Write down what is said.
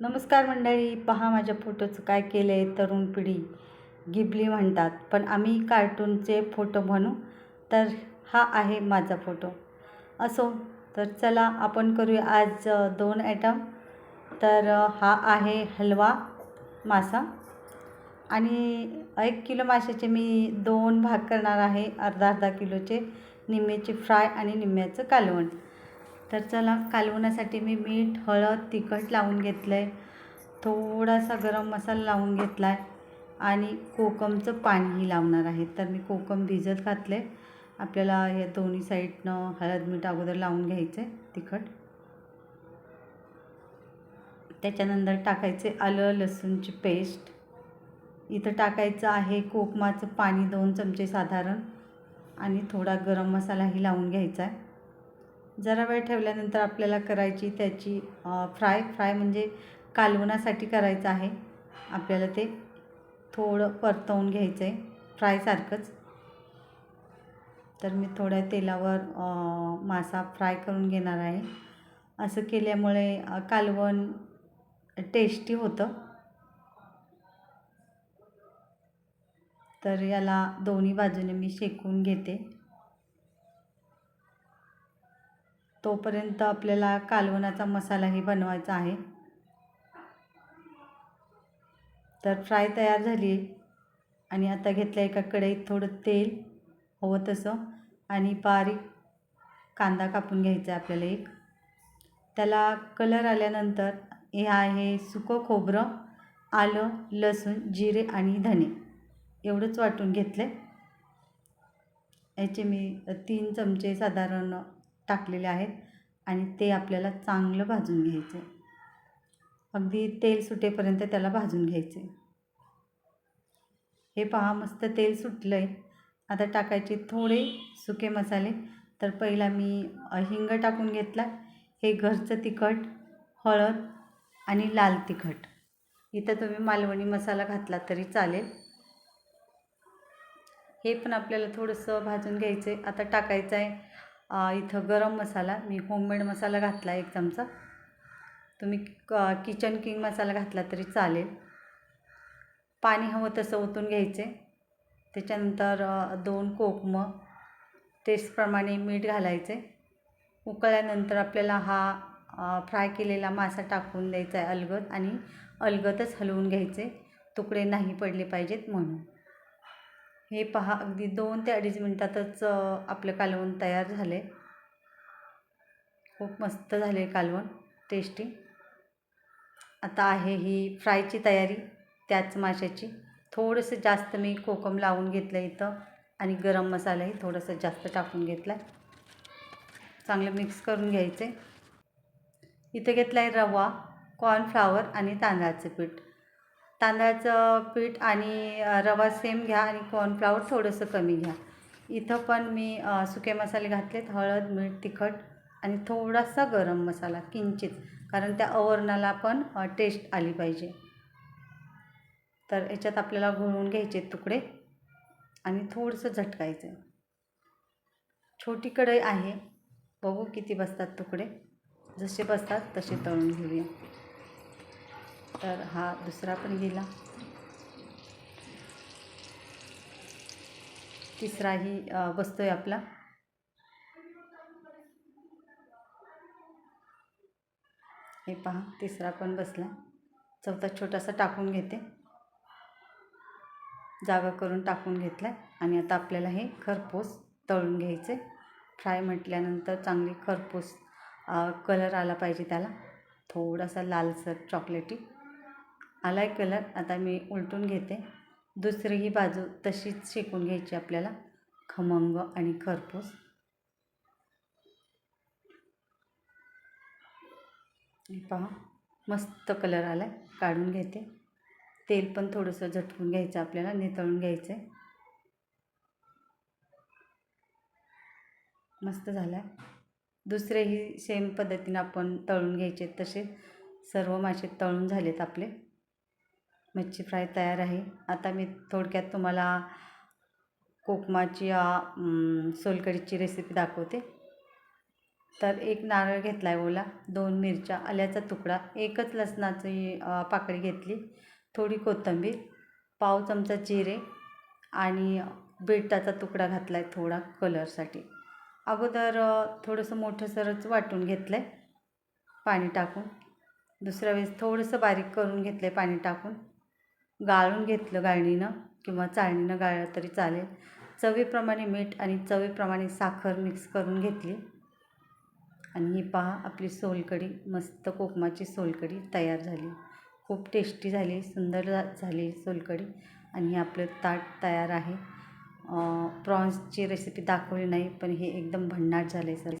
नमस्कार मंडळी पहा माझ्या फोटोचं काय केलं आहे तरुण पिढी. गिबली म्हणतात पण आम्ही कार्टूनचे फोटो म्हणू तर हा आहे माझा फोटो. असो तर चला आपण करूया आज दोन ॲटम. तर हा आहे हलवा मासा. आणि एक किलो माशाचे मी दोन भाग करणार आहे अर्धा अर्धा किलोचे निम्म्याचे फ्राय आणि निम्म्याचं कालवण. तर चला कालवण्यासाठी मी मीठ हळद तिखट लावून घेतलं आहे थोडासा गरम मसाला लावून घेतला आहे आणि कोकमचं पाणीही लावणार आहे. तर मी कोकम भिजत घातले आपल्याला हे दोन्ही साईडनं हळद मीठ अगोदर लावून घ्यायचं आहे तिखट. त्याच्यानंतर टाकायचे आलं लसूणची पेस्ट. इथं टाकायचं आहे कोकमाचं पाणी दोन चमचे साधारण. आणि थोडा गरम मसालाही लावून घ्यायचा आहे जरा वेळ ठेवल्यानंतर आपल्याला करायची त्याची फ्राय. फ्राय म्हणजे कालवणासाठी करायचं आहे. आपल्याला ते थोडं परतवून घ्यायचं आहे. फ्रायसारखंच तर मी थोड्या तेलावर मासा फ्राय करून घेणार आहे. असं केल्यामुळे कालवण टेस्टी होतं. तर याला दोन्ही बाजूने मी शेकून घेते. तोपर्यंत आपल्याला कालवणाचा मसालाही बनवायचा आहे. तर फ्राय तयार झाली आणि आता घेतलं एका कढईत थोडं तेल हवं तसं आणि बारीक कांदा कापून घ्यायचा आहे आपल्याला एक. त्याला कलर आल्यानंतर हे आहे सुकं खोबरं आलं लसूण जिरे आणि धने. एवढंच वाटून घेतलं याचे मी तीन चमचे साधारण टाकलेले आहेत आणि ते आपल्याला चांगलं भाजून घ्यायचं आहे. अगदी तेल सुटेपर्यंत त्याला भाजून घ्यायचे हे पहा मस्त तेल सुटलं आहे आता टाकायचे थोडे सुके मसाले. तर पहिला मी हिंग टाकून घेतला. हे घरचं तिखट हळद आणि लाल तिखट. इथं तुम्ही मालवणी मसाला घातला तरी चालेल. हे पण आपल्याला थोडंसं भाजून घ्यायचं आहे आता टाकायचं आहे इथं गरम मसाला मी होममेड मसाला घातला एक चमचा. तुम्ही क किचन किंग मसाला घातला तरी चालेल. पाणी हवं तसं ओतून घ्यायचे. त्याच्यानंतर दोन कोकमं टेस्टप्रमाणे मीठ घालायचे. उकळल्यानंतर आपल्याला हा फ्राय केलेला मासा टाकून द्यायचा आहे अलगद आणि अलगदच हलवून घ्यायचे. तुकडे नाही पडले पाहिजेत म्हणून. हे पहा अगदी दोन ते अडीच मिनटातच आपलं कालवण तयार झाले खूप मस्त झाले कालवण टेस्टी आता आहे ही फ्रायची तयारी त्याच माशाची. थोडंसं जास्त मी कोकम लावून घेतलं इथं आणि गरम मसालाही थोडंसं जास्त टाकून घेतला आहे चांगलं मिक्स करून घ्यायचं आहे इथं घेतला आहे रवा कॉर्नफ्लावर आणि तांदळाचं पीठ. तांदळाचं पीठ आणि रवा सेम घ्या आणि कॉर्नफ्लावर थोडंसं कमी घ्या. इथं पण मी सुके मसाले घातलेत हळद मीठ तिखट आणि थोडासा गरम मसाला किंचित कारण त्या अवरणाला पण टेस्ट आली पाहिजे. तर याच्यात आपल्याला घोळून घ्यायचे तुकडे आणि थोडंसं झटकायचं. छोटी कढई आहे. बघू किती बसतात तुकडे. जसे बसतात तसे तळून घेऊया. तर हा दुसरा पण गेला. तिसराही बसतोय आपला. हे पहा तिसरा पण बसला. चौथा छोटासा टाकून घेते. जागा करून टाकून घेतला आणि आता आपल्याला हे खरपूस तळून घ्यायचे. फ्राय म्हटल्यानंतर चांगली खरपूस कलर आला पाहिजे त्याला. थोडासा लालसर चॉकलेटी. आला आहे कलर आता मी उलटून घेते. दुसरीही बाजू तशीच शेकून घ्यायची आपल्याला. खमंग आणि खरपूस. पहा मस्त कलर आला आहे काढून घेते. तेल पण थोडंसं झटकून घ्यायचं आपल्याला नितळून घ्यायचं आहे मस्त झाला आहे दुसरेही सेम पद्धतीनं आपण तळून घ्यायचे तसे सर्व मासे तळून झालेत आपले. मच्छी फ्राय तयार आहे. आता मी थोडक्यात तुम्हाला कोकमाची सोलकडीची रेसिपी दाखवते. तर एक नारळ घेतला आहे ओला दोन मिरच्या आल्याचा तुकडा एकच लसणाची पाकळी घेतली थोडी कोथिंबीर पाव चमचा जिरे आणि बेटाचा तुकडा घातला आहे थोडा कलरसाठी. अगोदर थोडंसं मोठं सरच वाटून घेतलं आहे पाणी टाकून. दुसऱ्या वेळेस थोडंसं बारीक करून घेतलं आहे पाणी टाकून. गाळून घेतलं गाळणीनं किंवा चाळणीनं गाळलं तरी चालेल. चवीप्रमाणे मीठ आणि चवीप्रमाणे साखर मिक्स करून घेतली. आणि ही पहा आपली सोलकढी मस्त कोकमाची सोलकढी तयार झाली. खूप टेस्टी झाली सुंदर झाली सोलकढी. आणि हे आपलं ताट तयार आहे. प्रॉन्सची रेसिपी दाखवली नाही पण हे एकदम भन्नाट आहे सर